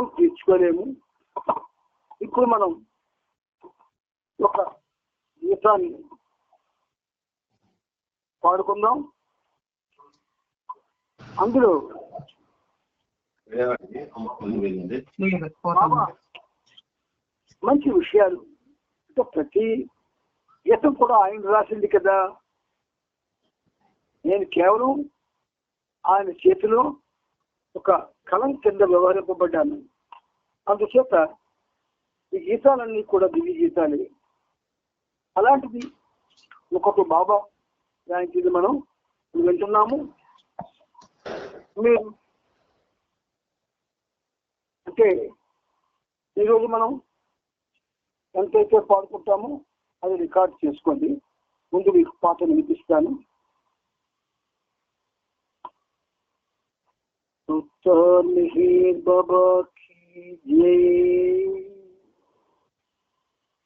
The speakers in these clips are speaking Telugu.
రుణం తీర్చుకోలేము ఇప్పుడు మనం ఒక గీతాన్ని పాడుకుందాం. అందులో మంచి విషయాలు. ప్రతి గీతం కూడా ఆయన రాసింది కదా. నేను కేవలం ఆయన చేతిలో ఒక కలం కింద వ్యవహరింపబడ్డాను. అందుచేత ఈ గీతాలన్నీ కూడా దివ్య గీతాలే. అలాంటిది ఒకటి బాబా దానికి ఇది మనం వింటున్నాము. మీరు అంటే ఈరోజు మనం ఎంతైతే పాడుకుంటామో అది రికార్డ్ చేసుకోండి. ముందు మీకు పాట వినిపిస్తాను. बाबा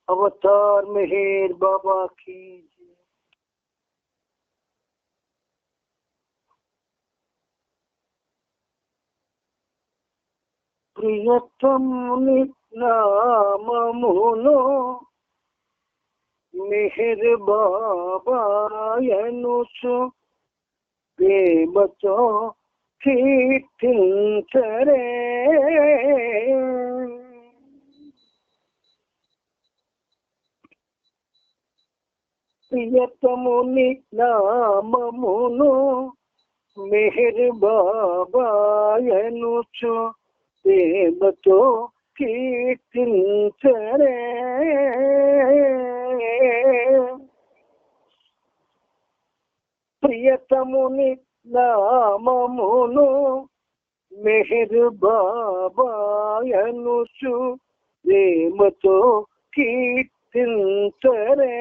अवतार मेहर बाबा की प्रियतम नितनाम मेहर बाबा अनुसो बेबचो కీర్తించరే. ప్రియతముని నామమును మెహర్ బాబాయనుచు ప్రేమతో కీర్తించరే. ప్రియతముని నామమును మెహర్ బాబాయనుచు ప్రేమతో కీర్తించరే.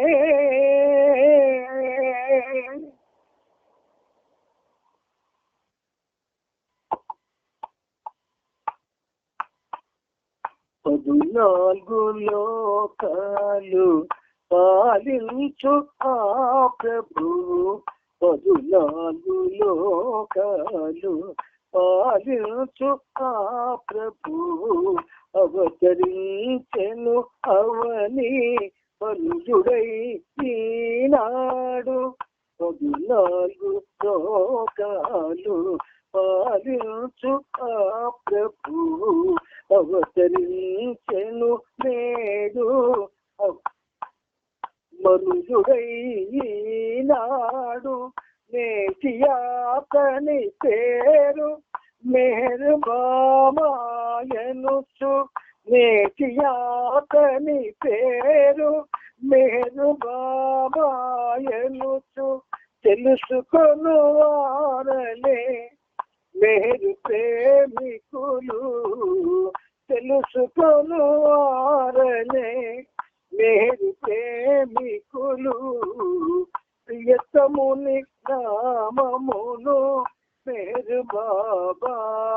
పదునాలుగు లోకాలు పాలించు ఆ ప్రభు పదునాలుగు లోకాలు పాలించు ఆ ప్రభు. అవతరించెను అవని పలుజుడై ఈనాడు. పదునాలుగు లోకాలు పాలించు ఆ ప్రభు. అవతరించెను నేడు. మనుజుడై నేటియాతని పేరు మేరు బామాయనుసు నేటి పేరు మేరు బామాయనుసు తెలుసుకొను వారలే మేరు ప్రేమికులు. తెలుసుకొను వారలే పేరు ప్రేమికులు ప్రియతముని నామమును పేరు బాబాయనుచు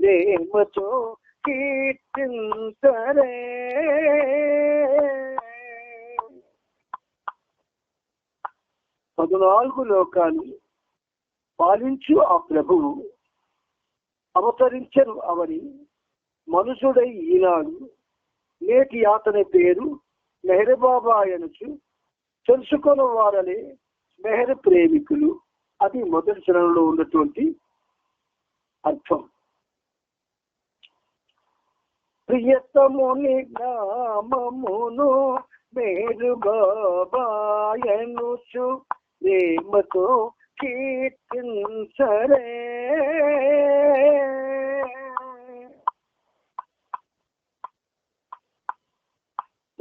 ప్రేమతో కీర్తించరే. పద్నాలుగు లోకాలు పాలించు ఆ ప్రభువు అవతరించను అవని మనుషుడై ఈనాడు నేటి అతని పేరు మెహరబాబాయనుచు తెలుసుకున్న వారని మెహర్ ప్రేమికులు. అది మొదటి చరణంలో ఉన్నటువంటి అర్థం. ప్రియతముని నామమును మేరు బాబాయనుచు ప్రేమతో కీర్తించరే.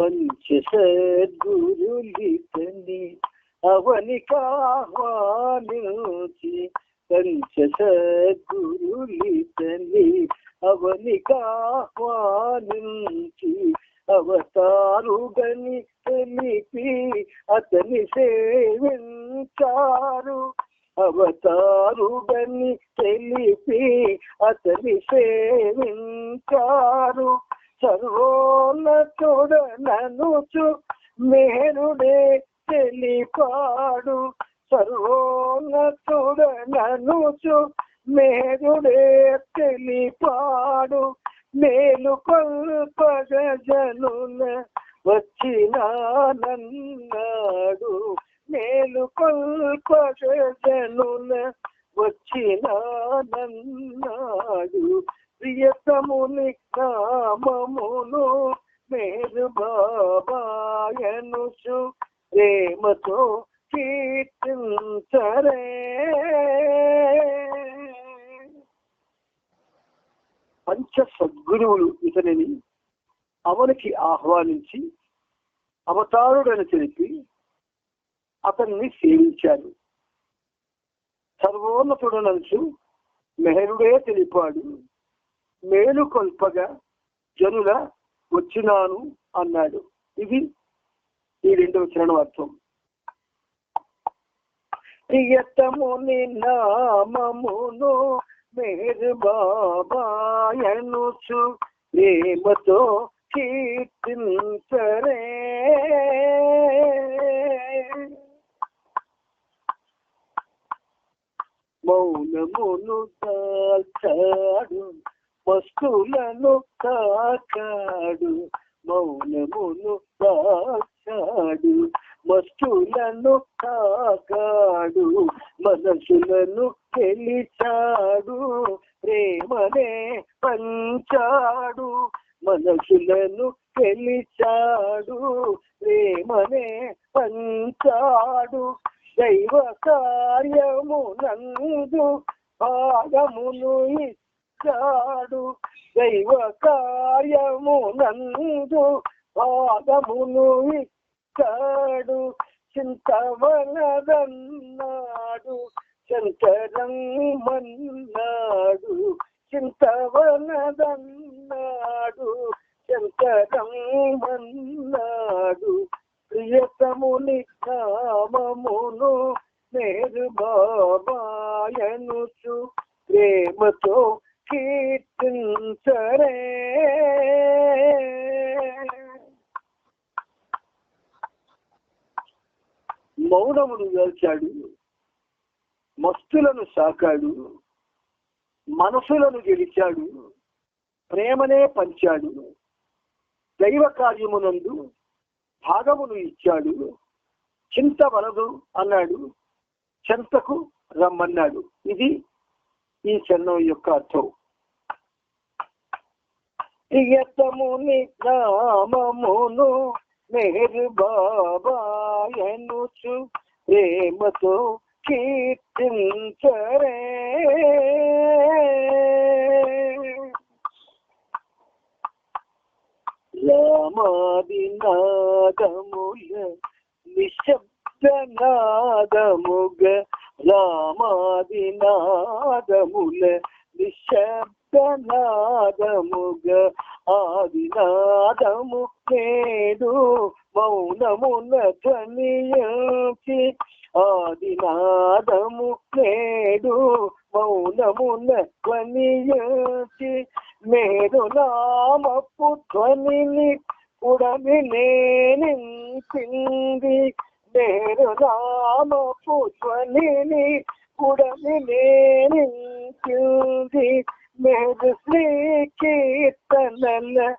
పంచ పంచసద్గురులితని అవనికాహ్వానించి పంచసద్గురులితని అవనికాహ్వానించి అవతారుగని తెలిపి అతని సేవించారు. అవతారుగని తెలిపి అతని సేవించారు. సర్వోన్నతుడననుచు మేరుడే తెలిపాడు. సర్వోన్నతుడననుచు మేరుడే తెలిపాడు. మేలు కొల్పగ జనుల వచ్చినానన్నాడు మేలు కొల్పగ జనుల వచ్చినానన్నాడు ప్రియతముని నామమును మేరు బాబాయనుసు ప్రేమతో కీర్తించరే. పంచ సద్గురువులు ఇతనిని అవనికి ఆహ్వానించి అవతారుడని తెలిపి అతన్ని సేవించారు. సర్వోన్నతుడనంచు మెహరుడే తెలిపాడు. మేలు కొల్పగా జనుల వచ్చినాను అన్నాడు. ఇది ఈ రెండవ చరణం అర్థం ప్రియతముని నామమును మేరు బాబాయనుచు ప్రేమతో కీర్తించరే మౌనమును దాల్చాడు పస్కులను కాకాడు మౌనమును దాల్చాడు మస్తులను కాకాడు మనసులను గెలిచాడు ప్రేమనే పంచాడు మనసులను గెలిచాడు ప్రేమనే పంచాడు. దైవ కార్యము నందు భాగమును ఇచ్చాడు దైవ కార్యము నందు పాదమును ఇచ్చాడు. చింతవనదన్నాడు శంకరం మన్నాడు. చింతవనదన్నాడు శంకరం మన్నాడు. ప్రియతముని కామమును నేరు బాబాయనుచు ప్రేమతో కీర్తించరే మౌనమును వేల్చాడు మస్తులను సాకాడు మనసులను గెలిచాడు ప్రేమనే పంచాడు దైవ కార్యమునందు భాగమును ఇచ్చాడు చింత వలదు అన్నాడు చింతకు రమ్మన్నాడు. ఇది ఈ చరణం యొక్క అర్థం. ప్రియతముని నామమును మేరు బాబాయనుచు ప్రేమతో కీర్తించరే. రామాది నాదముల నిశ్శబ్ద నాదముగ రామాది నాదముల నిశ్శబ్ద ఆదినాదము నేడు మౌనమున ధ్వనియంచి ఆదినాదము నేడు మౌనమున ధ్వనియంచి మేరు నామపు ధ్వనిని ఉడమి నేనించింది మేరు నామపు ధ్వనిని ఉడమి నేనించింది మేరు శ్రీ కీర్తనల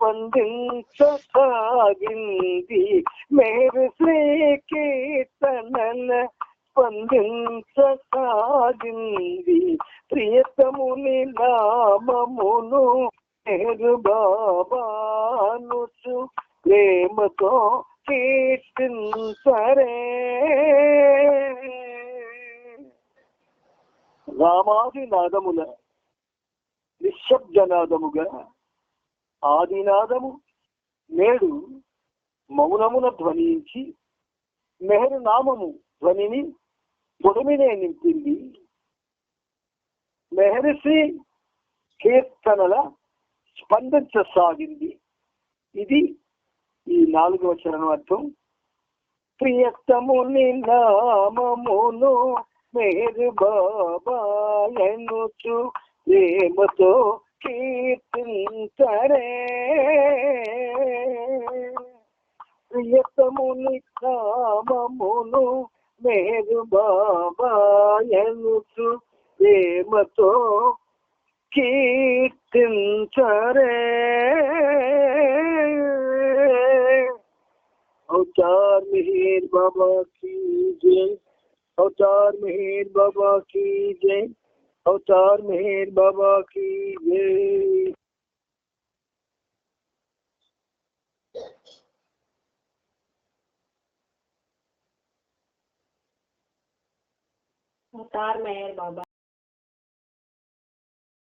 స్పందించసాగింది. మేరు శ్రీ కీర్తనల స్పందించసాగింది. ప్రియతముని నామమును మేరు బాబానుచు ప్రేమతో రామాది నాదముల నిశ్శబ్దనాదముగా ఆదినాదము నేడు మౌనమున ధ్వనించి మెహరు నామము ధ్వనిని పొడిమినే నింపింది మెహరిసి కీర్తనల స్పందించసాగింది ఇది ఈ నాలుగవ చరణం అర్థం ప్రియతము నామమును మేరు బాబాయనుచు ప్రేమతో కీర్తించరే ప్రియతముని నామమును మేరు బాబాయనుచు ప్రేమతో కీర్తించరే अवतार मेहर बाबा की जय अवतार मेहर बाबा की जय। अवतार मेहर बाबा की जय। अवतार मेहर बाबा।